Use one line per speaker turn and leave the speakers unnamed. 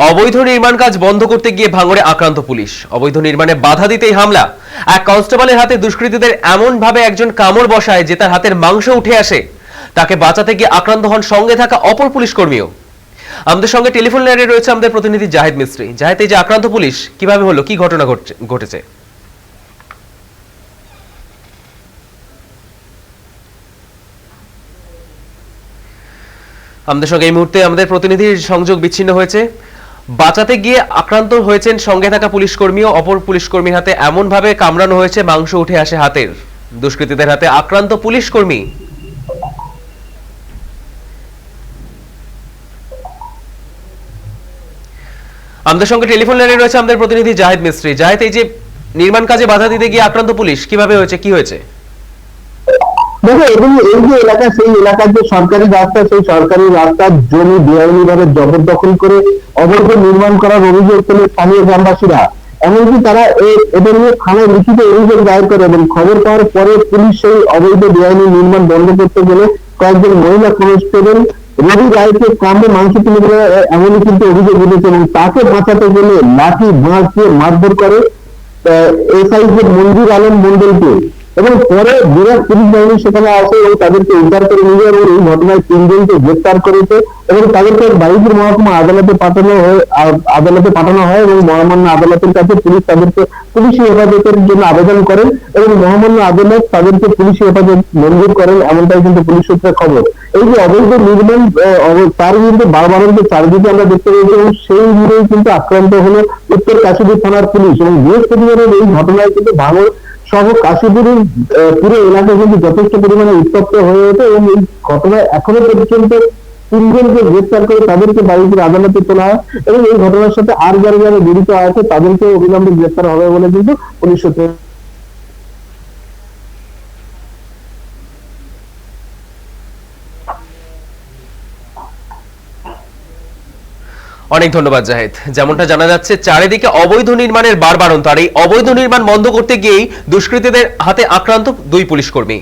অবৈধ নির্মাণ কাজ বন্ধ করতে গিয়ে ভাঙড়ে আক্রান্ত পুলিশ। অবৈধ নির্মাণে বাধা দিতেই হামলা। এক কনস্টেবলের হাতে দুষ্কৃতীদের এমন ভাবে একজন কামড় বসায় যে তার হাতের মাংস উঠে আসে। তাকে বাঁচাতে গিয়ে আক্রান্ত হন সঙ্গে থাকা অপর পুলিশ কর্মীও। আমাদের সঙ্গে টেলিফোন লাইনে রয়েছে আমাদের প্রতিনিধি জাহিদ মিস্ত্রি। জাহিদ, এই যে আক্রান্ত পুলিশ, কীভাবে হলো? কি ঘটনা ঘটছে- ঘটেছে? আমাদের সঙ্গে এই মুহূর্তে আমাদের প্রতিনিধির সংযোগ বিচ্ছিন্ন হয়েছে। বাঁচাতে গিয়ে আক্রান্ত হয়েছেন সঙ্গে থাকা পুলিশ কর্মী ও অপর পুলিশ কর্মীর হাতে এমন ভাবে কামড়ানো হয়েছে, মাংস উঠে আসে হাতের। দুষ্কৃতীদের হাতে আক্রান্ত পুলিশ কর্মী আমাদের সঙ্গে টেলিফোন লাইনে রয়েছে আমাদের প্রতিনিধি জাহিদ মিস্ত্রি। জাহিদ, এই যে নির্মাণ কাজে বাধা দিতে গিয়ে আক্রান্ত পুলিশ, কীভাবে হয়েছে, কি হয়েছে?
দেখো এবং এই যে এলাকা, সেই এলাকার যে সরকারি রাস্তা, সেই সরকারি রাস্তার জমি বেআইনি ভাবে জবরদখল করে অবৈধ নির্মাণ করার অভিযোগ তোলে স্থানীয় গ্রামবাসীরা। এমনকি তারা এদের নিয়ে থানায় লিখিত অভিযোগ দায়ের করে এবং খবর পাওয়ার পরে পুলিশ সেই অবৈধ বেআইনি নির্মাণ বন্ধ করতে গেলে কয়েকজন মহিলা কনস্টেবল রবি রায়কে কামড়ে মাংস তুলে দেওয়া এমনই কিন্তু অভিযোগ উঠেছে এবং তাকে বাঁচাতে গেলে লাঠি, বাঁশ দিয়ে মারধর করে এসআই মঞ্জুর আলম মন্ডলকে এবং পরে বিরাট পুলিশ বাহিনী সেখানে আসে এবং তাদেরকে উদ্ধার করে নিয়ে এবং এই ঘটনায় তিনজনকে গ্রেপ্তার করেছে এবং তাদেরকে বাইজুর মহকুমা আদালতে পাঠানো হয় আদালতে পাঠানো হয় এবং মহামান্য আদালতের কাছে পুলিশ তাদেরকে পুলিশি হেফাজতের জন্য আবেদন করেন এবং মহামান্য আদালত তাদেরকে পুলিশি হেফাজত মঞ্জুর করেন, এমনটাই কিন্তু পুলিশ সূত্রে খবর। এই যে অবৈধ নির্মাণ তার বিরুদ্ধে বারবারন্ত চারিদিকে আমরা দেখতে পেয়েছি এবং সেই জুড়েই কিন্তু আক্রান্ত হলো উত্তর কাশ্মীর থানার পুলিশ এবং বৃহস্পতিবারের এই ঘটনায় কিন্তু ভাঙড় সহ কাশীপুরের পুরো এলাকা কিন্তু যথেষ্ট পরিমাণে উত্তপ্ত হয়ে ওঠে এবং এই ঘটনায় এখনও পর্যন্ত তিনজনকে গ্রেপ্তার করে তাদেরকে বাড়িতে আদালতে তোলা হয় এবং এই ঘটনার সাথে আর যারা যারা জড়িত আছে তাদেরকে অবিলম্বে গ্রেপ্তার হবে বলে কিন্তু পুলিশ সূত্রে
অনেক ধন্যবাদ, জাহেদ। যেমনটা জানা যাচ্ছে, চারিদিকে অবৈধ নির্মাণের বারবারন্ত আর এই অবৈধ নির্মাণ বন্ধ করতে গিয়েই দুষ্কৃতীদের হাতে আক্রান্ত দুই পুলিশ কর্মী।